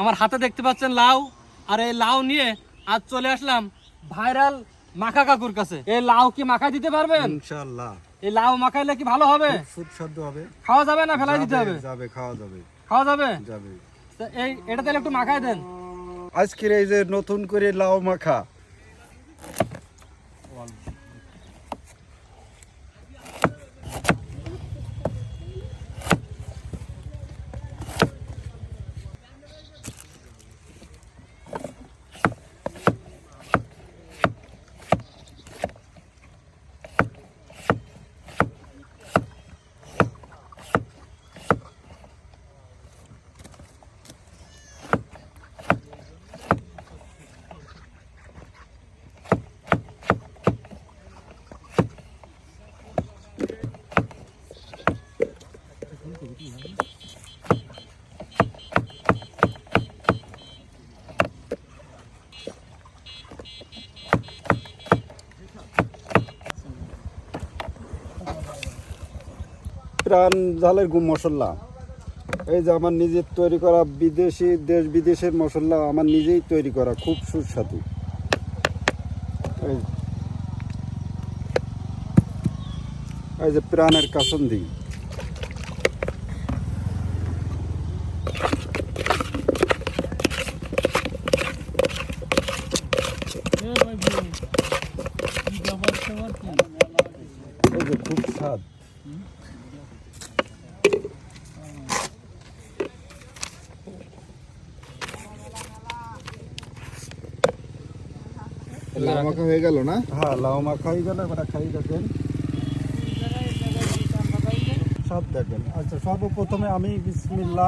আমার হাতে দেখতে পাচ্ছেন লাউ আর এই লাউ নিয়ে আজ চলে আসলাম ভাইরাল মাখা কাকুর কাছে। এই লাউ কি মাখায় দিতে পারবেন? ইনশাআল্লাহ। এই লাউ মাখাইলে কি ভালো হবে? সুস্বাদু হবে। খাওয়া যাবে না ফেলাই দিতে হবে? যাবে, খাওয়া যাবে। খাওয়া যাবে? যাবে। তা এই এটা তাহলে একটু মাখায় দেন। আজকের এই যে নতুন করে লাউ মাখা প্রাণ জালের গুম মশলা। এই যে আমার নিজের তৈরি করা বিদেশি, দেশ বিদেশের মশলা আমার নিজেই তৈরি করা, খুব সুস্বাদু। এই যে প্রাণের কাসন্দি এই যে লাউ মাখা হয়ে গেল না? হ্যাঁ লাউ মা হয়ে গেলে এবার খাই দেখেন। সব দেখেন। আচ্ছা সর্বপ্রথমে আমি বিসমিল্লা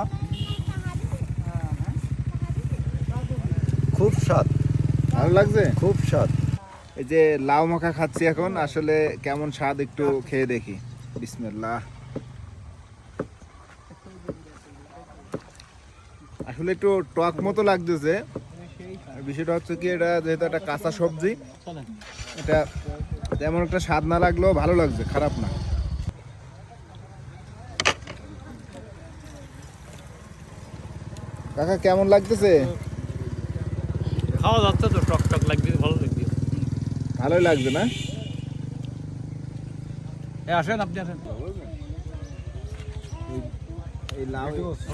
খুব স্বাদ। ভালো লাগছে? খুব স্বাদ। এই যে লাউ মাখা খাচ্ছি এখন আসলে কেমন স্বাদ একটু খেয়ে দেখি। বিসমিল্লাহ। আসলে একটু টক মতো লাগতেছে আর বিষয়টা হচ্ছে কি এটা যেহেতু একটা কাঁচা সবজি এটা তেমন একটা স্বাদ না লাগলেও ভালো লাগছে খারাপ না। কাকা কেমন লাগতেছে? খাওয়া যাচ্ছে তো টক টক লাগবে ভালো লাগবে ভালোই লাগছে না? এই আসেন আপনি আসেন। এই লাউ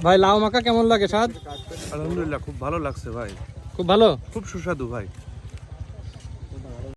ভাই লাউ মাখা কেমন লাগে স্বাদ? আলহামদুলিল্লাহ খুব ভালো লাগছে ভাই। খুব ভালো? খুব সুস্বাদু ভাই।